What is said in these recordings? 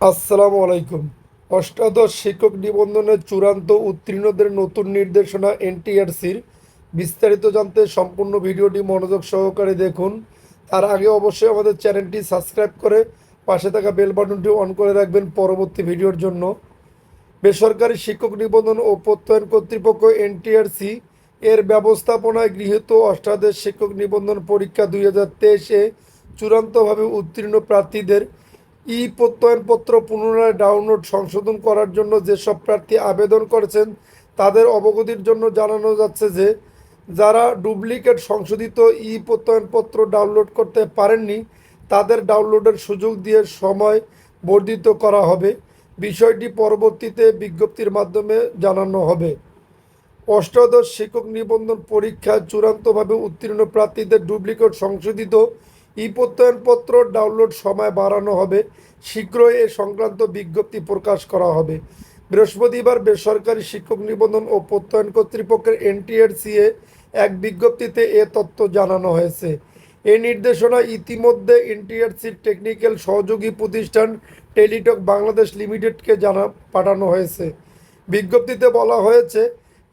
আসসালামু আলাইকুম। অষ্টাদশ শিক্ষক নিবন্ধনের চূড়ান্ত উত্তীর্ণদের নতুন নির্দেশনা এনটিআরসির। বিস্তারিত জানতে সম্পূর্ণ ভিডিওটি মনোযোগ সহকারে দেখুন। তার আগে অবশ্যই আমাদের চ্যানেলটি সাবস্ক্রাইব করে পাশে থাকা বেল বাটনটি অন করে রাখবেন পরবর্তী ভিডিওর জন্য। বেসরকারি শিক্ষক নিবন্ধন ও প্রত্যয়ন কর্তৃপক্ষ এনটিআরসি এর ব্যবস্থাপনায় গৃহীত অষ্টাদশ শিক্ষক নিবন্ধন পরীক্ষা দুই হাজার তেইশে চূড়ান্তভাবে উত্তীর্ণ প্রার্থীদের ই প্রত্যয়নপত্র পুনরায় ডাউনলোড, সংশোধন করার জন্য যেসব প্রার্থী আবেদন করেছেন তাদের অবগতির জন্য জানানো যাচ্ছে যে, যারা ডুপ্লিকেট সংশোধিত ই প্রত্যয়নপত্র ডাউনলোড করতে পারেননি, তাদের ডাউনলোডের সুযোগ দিয়ে সময় বর্ধিত করা হবে। বিষয়টি পরবর্তীতে বিজ্ঞপ্তির মাধ্যমে জানানো হবে। অষ্টাদশ শিক্ষক নিবন্ধন পরীক্ষায় চূড়ান্তভাবে উত্তীর্ণ প্রার্থীদের ডুপ্লিকেট সংশোধিত ই প্রত্যয়নপত্র ডাউনলোড সময় বাড়ানো হবে। শীঘ্রই এ সংক্রান্ত বিজ্ঞপ্তি প্রকাশ করা হবে। বৃহস্পতিবার বেসরকারি শিক্ষক নিবন্ধন ও প্রত্যয়ন কর্তৃপক্ষের এনটিআরসিএ এক বিজ্ঞপ্তিতে এ তথ্য জানানো হয়েছে। এই নির্দেশনা ইতিমধ্যে এনটিআরসির টেকনিক্যাল সহযোগী প্রতিষ্ঠান টেলিটক বাংলাদেশ লিমিটেডকে জানা, পাঠানো হয়েছে। বিজ্ঞপ্তিতে বলা হয়েছে,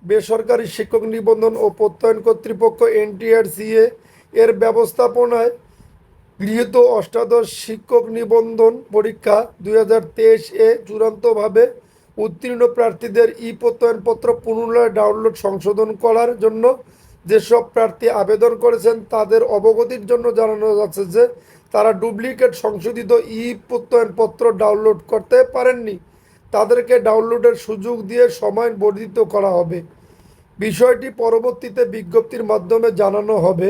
বেসরকারি শিক্ষক নিবন্ধন ও প্রত্যয়ন কর্তৃপক্ষ এনটিআরসিএ এর ব্যবস্থাপনায় গৃহীত অষ্টাদশ শিক্ষক নিবন্ধন পরীক্ষা দুই হাজার তেইশ এ চূড়ান্তভাবে উত্তীর্ণ প্রার্থীদের ই প্রত্যয়নপত্র পুনরায় ডাউনলোড সংশোধন করার জন্য যেসব প্রার্থী আবেদন করেছেন তাদের অবগতির জন্য জানানো যাচ্ছে যে তারা ডুপ্লিকেট সংশোধিত ই প্রত্যয়নপত্র ডাউনলোড করতে পারেননি। তাদেরকে ডাউনলোডের সুযোগ দিয়ে সময় বর্ধিত করা হবে। বিষয়টি পরবর্তীতে বিজ্ঞপ্তির মাধ্যমে জানানো হবে।